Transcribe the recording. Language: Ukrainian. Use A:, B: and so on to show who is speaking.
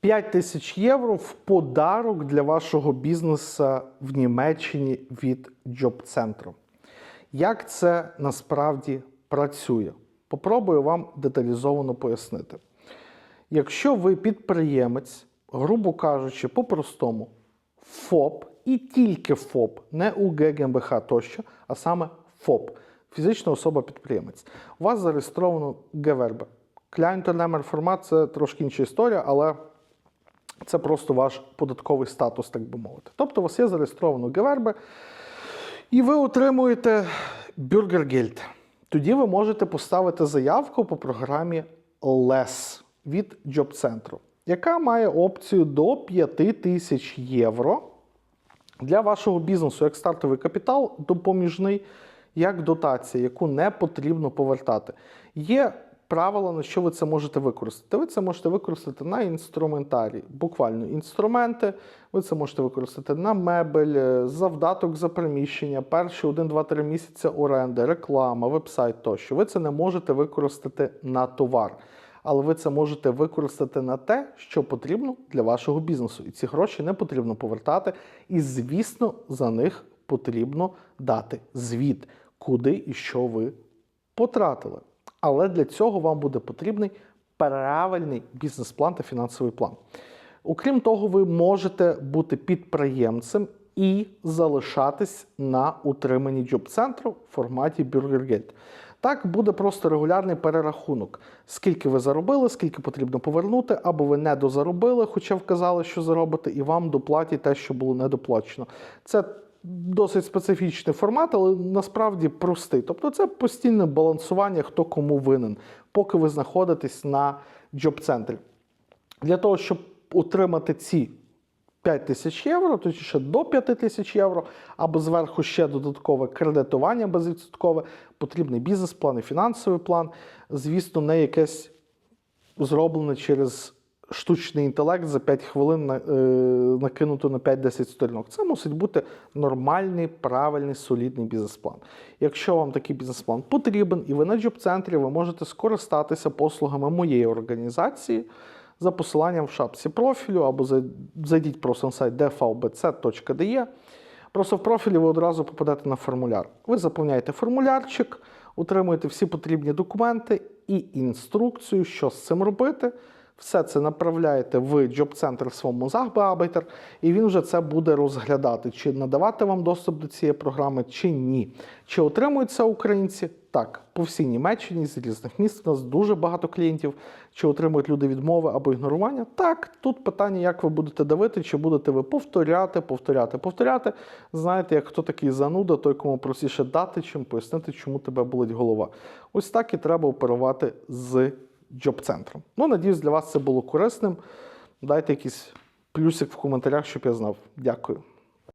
A: 5 тисяч євро в подарок для вашого бізнесу в Німеччині від Джоб-центру. Як це насправді працює? Попробую вам деталізовано пояснити. Якщо ви підприємець, грубо кажучи, по-простому, ФОП і тільки ФОП, не УГ, ГМБХ тощо, а саме ФОП, фізична особа-підприємець, у вас зареєстровано ГВРБ. Клієнтонемер формат це трошки інша історія, але це просто ваш податковий статус, так би мовити. Тобто у вас є зареєстровано ГВРБ, і ви отримуєте бюргергельд. Тоді ви можете поставити заявку по програмі LES від Джоб-центру, яка має опцію до 5 тисяч євро для вашого бізнесу як стартовий капітал допоміжний, як дотація, яку не потрібно повертати. Є правила, на що ви це можете використати. Ви це можете використати на інструментарій, буквально інструменти. Ви це можете використати на мебель, е, завдаток за приміщення, перші 1-2-3 місяці оренди, реклама, вебсайт тощо. Ви це не можете використати на товар. Але ви це можете використати на те, що потрібно для вашого бізнесу. І ці гроші не потрібно повертати. І, звісно, за них потрібно дати звіт, куди і що ви потратили. Але для цього вам буде потрібний правильний бізнес-план та фінансовий план. Окрім того, ви можете бути підприємцем і залишатись на утриманні джоб-центру в форматі Бюргергельд. Так буде просто регулярний перерахунок, скільки ви заробили, скільки потрібно повернути, або ви не дозаробили, хоча вказали, що заробите, і вам доплатять те, що було недоплачено. Це досить специфічний формат, але насправді простий. Тобто це постійне балансування, хто кому винен, поки ви знаходитесь на джоб-центрі. Для того, щоб отримати ці 5 тисяч євро, точніше до 5 тисяч євро, або зверху ще додаткове кредитування безвідсоткове, потрібний бізнес-план і фінансовий план. Звісно, не якесь зроблене через штучний інтелект за 5 хвилин на- е, накинуто на 5-10 сторінок. Це мусить бути нормальний, правильний, солідний бізнес-план. Якщо вам такий бізнес-план потрібен і ви на джоб-центрі, ви можете скористатися послугами моєї організації за посиланням в шапці профілю або зайдіть просто на сайт dvbc.de. Просто в профілі ви одразу попадете на формуляр. Ви заповняєте формулярчик, отримуєте всі потрібні документи і інструкцію, що з цим робити. Все це направляєте в джоб-центр своєму Захбеабайтер, і він вже це буде розглядати, чи надавати вам доступ до цієї програми, чи ні. Чи отримують це українці? Так, по всій Німеччині з різних міст у нас дуже багато клієнтів. Чи отримують люди відмови або ігнорування? Так, тут питання, як ви будете давити, чи будете ви повторяти, повторяти, повторяти. Знаєте, як хто такий зануда, той кому простіше дати, чим пояснити, чому тебе болить голова. Ось так і треба оперувати з джоб-центром. Ну, надіюсь, для вас це було корисним. Дайте якийсь плюсик в коментарях, щоб я знав. Дякую.